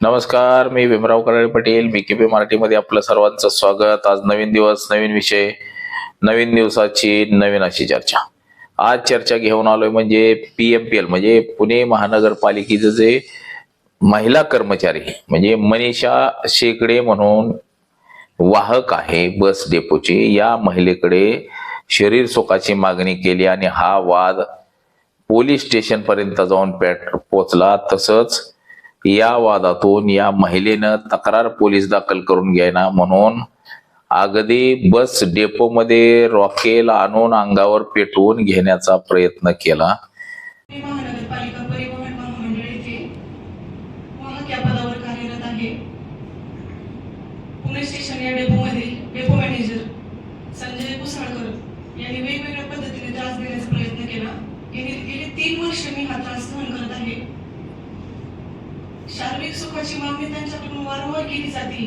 नमस्कार मी Bhimrao Karale Patel. B K P मराठीमध्ये आपलं सर्वांचं स्वागत. आज नवीन दिवस नवीन विषय नवीन दिवसाची नवीन अशी चर्चा. आज चर्चा घेऊन आलोय म्हणजे पी एम पी एल म्हणजे पुणे महानगरपालिकेचं जे महिला कर्मचारी म्हणजे मनीषा शेकडे म्हणून वाहक आहे बस डेपोची. या महिलेकडे शरीर सुखाची मागणी केली आणि हा वाद पोलीस स्टेशन पर्यंत जाऊन पेट पोचला. तसंच या वादातून या महिलेनं तक्रार पोलीस दाखल करून घ्यायना म्हणून अगदी बस डेपो मध्ये रॉकेल आणून अंगावर पेटवून घेण्याचा प्रयत्न केला पुणे महानगरपालिका परिवहन महामंडळ येथे वाहक या पदावर कार्यरत आहे पुणे स्टेशन या डेपोमध्ये डेपो मॅनेजर संजय कुसाळकर यांनी वेगवेगळ्या पद्धतीने त्रास देण्याचा प्रयत्न केला गेली गेली तीन वर्ष मी हा त्रास सहन करत आहे शारीरिक सुखाची मागणी त्यांच्याकडून वारंवार केली जाते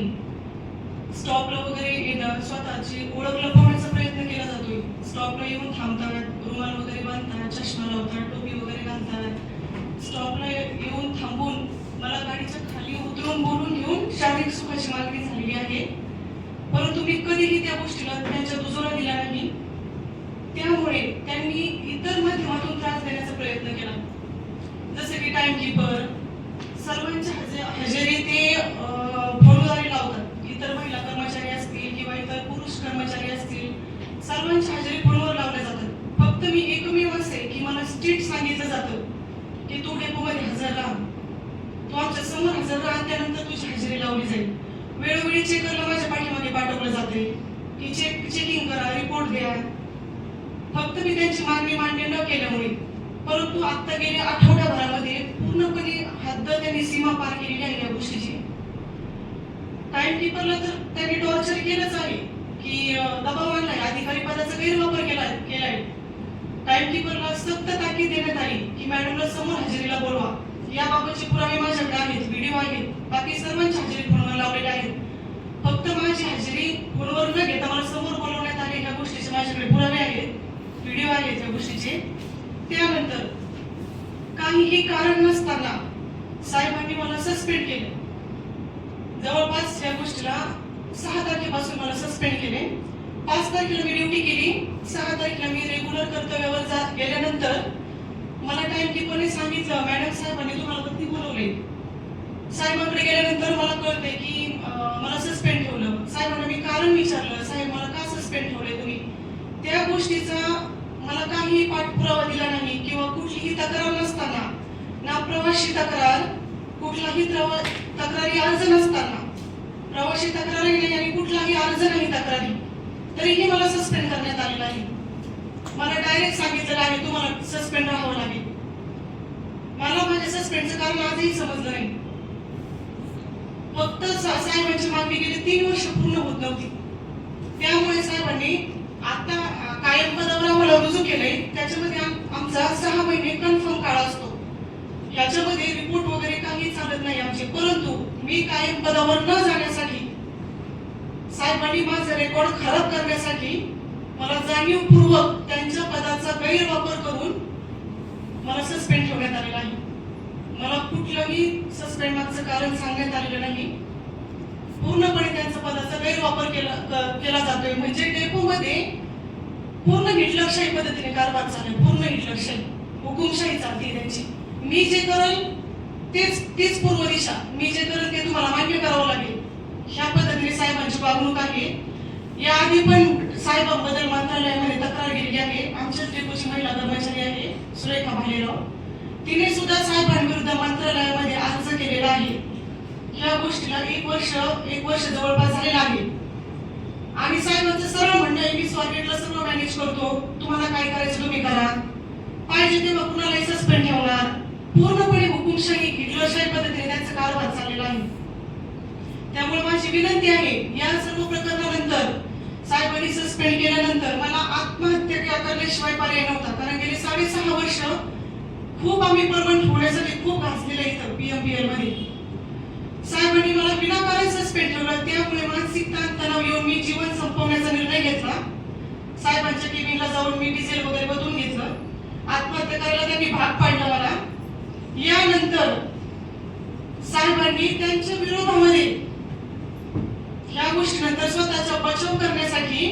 स्टॉपला वगैरे येणं स्वतःची ओळख लपवण्याचा प्रयत्न केला जातोय स्टॉपला येऊन थांबतात रुमाल वगैरे बांधतात चष्मा लावतात टोपी वगैरे घालतात स्टॉपला येऊन थांबून मला गाडीच्या खाली उतरून बोलून घेऊन शारीरिक सुखाची मागणी झालेली आहे. परंतु मी कधीही त्या गोष्टीला त्यांच्या दुजोरा दिला नाही. त्यामुळे त्यांनी इतर माध्यमातून त्रास देण्याचा प्रयत्न केला. जसे की टाइमकीपर सर्वांच्या हजे- हजेरी ते अं, लावतात. इतर महिला कर्मचारी असतील किंवा इतर पुरुष कर्मचारी असतील. सर्वांच्या हजेरी फोनवर लावल्या जातात. फक्त मी एकमेव असे की मला स्ट्रीट सांगितलं जातं की तू डेपोमध्ये हजर राहा तू आमच्यासमोर हजर राहा त्यानंतर तुझी हजेरी लावली जाईल. वेळोवेळी चेकरला माझ्या पाठीमागे पाठवलं जाते की चेक चेकिंग करा रिपोर्ट द्या फक्त मी त्यांची मागणी मान्य न केल्यामुळे परंतु आत्ता गेल्या आठवड्याभरामध्ये पूर्णपणे हद्द त्यांनी सीमा पार केलेली आहे या गोष्टीची. टाइम किपरला तर त्यांनी टॉर्चर केलंच आहे. की अं, दबाव आणलाय अधिकारी पदाचा गैरवापर केला केलाय. टाइमकीपरला सक्त ताकीद देण्यात आली की मॅडमला समोर हजेरीला बोलवा. याबाबतचे पुरावे माझ्याकडे आहेत व्हिडिओ आहेत. बाकी सर्वांची हजेरी फोनवर लावलेले आहेत. फक्त माझी हजेरी फोनवर न घेता मला समोर बोलवण्यात आले या गोष्टीचे माझ्याकडे पुरावे आहेत व्हिडिओ आहेत या गोष्टीचे. त्यानंतर काहीही कारण नसताना साहेबांनी मला सस्पेंड केले. जवळपास या गोष्टीला सहा तारखेपासून मला सस्पेंड केले. पाच तारखेला मी ड्युटी केली. सहा तारखेला मी रेग्युलर कर्तव्यावर जात गेल्यानंतर मला टाइम किपरने सांगितलं मॅडम साहेबांनी तुम्हाला कधी बोलवले. साहेबांकडे गेल्यानंतर मला कळते की मला सस्पेंड ठेवलं. साहेबांना मी कारण विचारलं साहेब मला का सस्पेंड ठेवले तुम्ही? त्या गोष्टीचा मला काही पाठपुरावा दिला नाही किंवा कुठलीही तक्रार नसताना ना प्रवासी तक्रार कुठलाही तक्रारी अर्ज नसताना प्रवाशी तक्रारी नाही आणि कुठलाही अर्ज नाही तक्रारी. तरीही मला सस्पेंड करण्यात आलेलं आहे मला डायरेक्ट सांगितलेलं आहे तुम्हाला सस्पेंड राहावं लागेल. मला माझ्या सस्पेंडचं कारण आजही समजलं नाही. फक्त साहेबांची मागणी गेली तीन वर्ष पूर्ण होत नव्हती. त्यामुळे साहेबांनी आता कायम पदावर आम्हाला रुजू केलंय. त्याच्यामध्ये आमचा सहा महिने कन्फर्म काळ असतो. याच्यामध्ये रिपोर्ट चालत नाही आमचे. परंतु मी कायम पदावर न जाण्यासाठी साहेबांनी माझं रेकॉर्ड खराब करण्यासाठी मला जाणीवपूर्वक त्यांच्या पदाचा गैरवापर करून मला सस्पेंड ठेवण्यात आलेला आहे. मला कुठलंही सस्पेंड मागचं कारण सांगण्यात आलेलं नाही. पूर्णपणे त्यांचा पदाचा गैरवापर केला केला जातोय. म्हणजे डेपोमध्ये पूर्ण हिटलरशाही पद्धतीने कारभार चालू पूर्ण हिटलरशाही. हुकुमशाही चालते त्यांची. मी जे करल तेच तीच पूर्व दिशा. मी जे करल ते तुम्हाला मान्य करावं लागेल. ह्या पद्धतीने साहेबांची वागणूक आहे. याआधी पण साहेबांबद्दल मंत्रालयामध्ये तक्रार गेलेली आहे. आमच्याच डेपोची महिला कर्मचारी आहे सुरेखा भालेराव. तिने सुद्धा साहेबांविरुद्ध मंत्रालयामध्ये अर्ज केलेला आहे. या गोष्टीला एक वर्ष एक वर्ष जवळपास झालेला आहे. आणि साहेबांचं सरळ म्हणणं आहे मी स्वारगेटला सर्व मॅनेज करतो. तुम्हाला काय करायचं तुम्ही करा. पाहिजे तेव्हा कुणालाही सस्पेंड ठेवणार. पूर्णपणे हुकुमशाही हिटलरशाही पद्धतीने त्यांचा कारभार चाललेला आहे. त्यामुळे माझी विनंती आहे या सर्व प्रकरणानंतर साहेबांनी सस्पेंड केल्यानंतर मला आत्महत्या करण्याशिवाय पर्याय नव्हता. कारण गेले साडेसहा वर्ष खूप आम्ही परमनंट होण्यासाठी खूप घासलेलं इथं पीएमपीएलमध्ये. साहेबांनी मला विनाकारण सस्पेंड ठेवलं. त्यामुळे मानसिक ताण तणाव येऊन मी जीवन संपवण्याचा निर्णय घेतला. साहेबांच्या केबिनला जाऊन मी डिझेल वगैरे बदलून घेतलं. आत्महत्या करायला त्यांनी भाग पाडला मला. यानंतर साहेबांनी त्यांच्या विरोधामध्ये ह्या गोष्टीनंतर स्वतःचा बचाव करण्यासाठी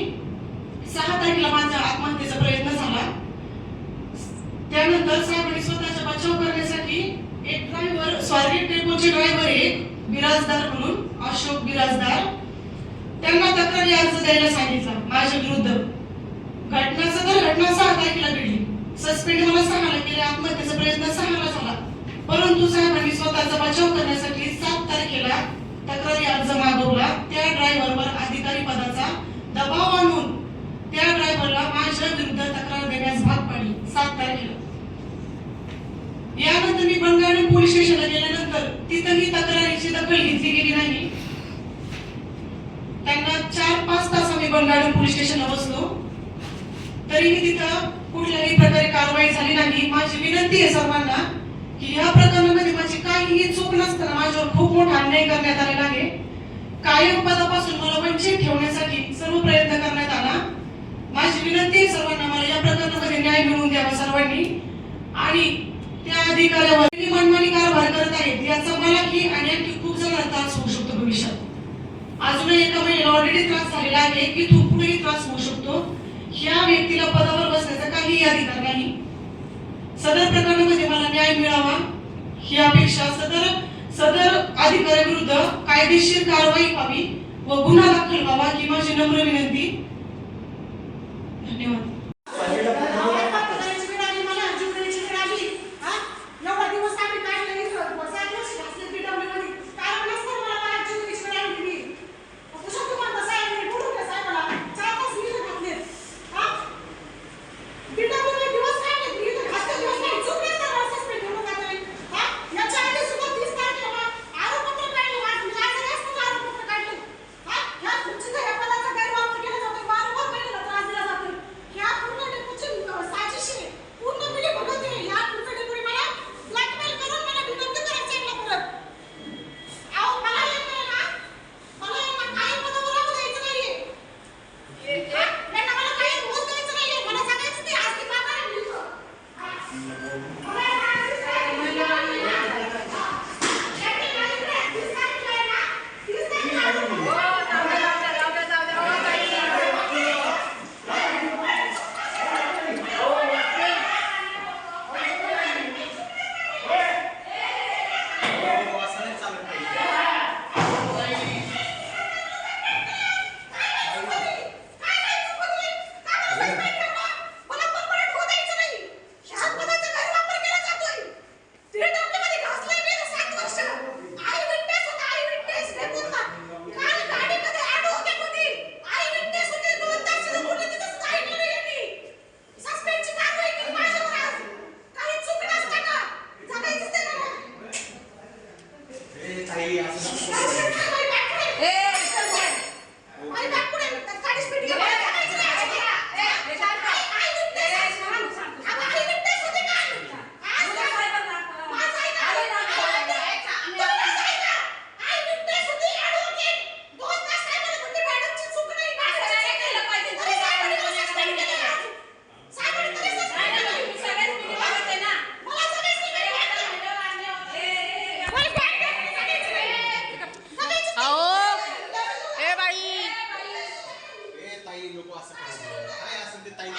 सहा तारखेला माझा आत्महत्येचा प्रयत्न झाला. त्यानंतर साहेबांनी स्वतःचा बचाव करण्यासाठी एक ड्रायव्हर स्वारगेट टेम्पोचे ड्रायव्हर एक बिराजदार म्हणून अशोक बिराजदार. त्यांना तक्रारी अर्ज द्यायला सांगितला माझ्या विरुद्ध. घटना सदर घटना सहा तारखेला घडली. सस्पेंड मला सहाला गेले आत्महत्येचा प्रयत्न सहाला झाला. परंतु साहेबांनी स्वतःचा बचाव करण्यासाठी सात तारखेला तक्रारी अर्ज मागवला. त्या ड्रायव्हरवर अधिकारी पदाचा दबाव आणून त्या ड्रायव्हरला माझ्या विरुद्ध तक्रार देण्यास भाग पाडली. सात तारखेला. यानंतर मी बंगाडी पोलीस स्टेशनला गेल्यानंतर तिथं मी तक्रारीची दखल घेतली गेली नाही. त्यांना चार पाच तास आम्ही बंगाडी पोलीस स्टेशनला बसलो. तरीही तिथं कुठल्याही प्रकारे कारवाई झाली नाही. माझी विनंती आहे सर्वांना की या प्रकरणामध्ये माझी काहीही चूक नसताना माझ्यावर खूप मोठा अन्याय करण्यात आलेला आहे. कायम पदापासून मला वंचित ठेवण्यासाठी सर्व प्रयत्न करण्यात आला. माझी विनंती आहे सर्वांना मला या प्रकरणामध्ये न्याय मिळवून द्यावा सर्वांनी. आणि त्या अधिकाऱ्यावर मी मनमानी कारभार करत आहेत याचा मलाही आणि आणखी खूप जणांना त्रास होऊ शकतो भविष्यात. अजूनही एका महिन्याला ऑलरेडी त्रास झालेला आहे की तू पुढेही त्रास होऊ शकतो. ह्या व्यक्तीला पदावर बसण्याचा काहीही अधिकार नाही. सदर प्रकरणामध्ये म्हणजे मला न्याय मिळावा ही अपेक्षा सदर सदर अधिकाऱ्याविरुद्ध कायदेशीर कारवाई व्हावी व गुन्हा दाखल व्हावा ही माझी नम्र विनंती. धन्यवाद. ए ताई नको असं करू. काय असेल ते ताई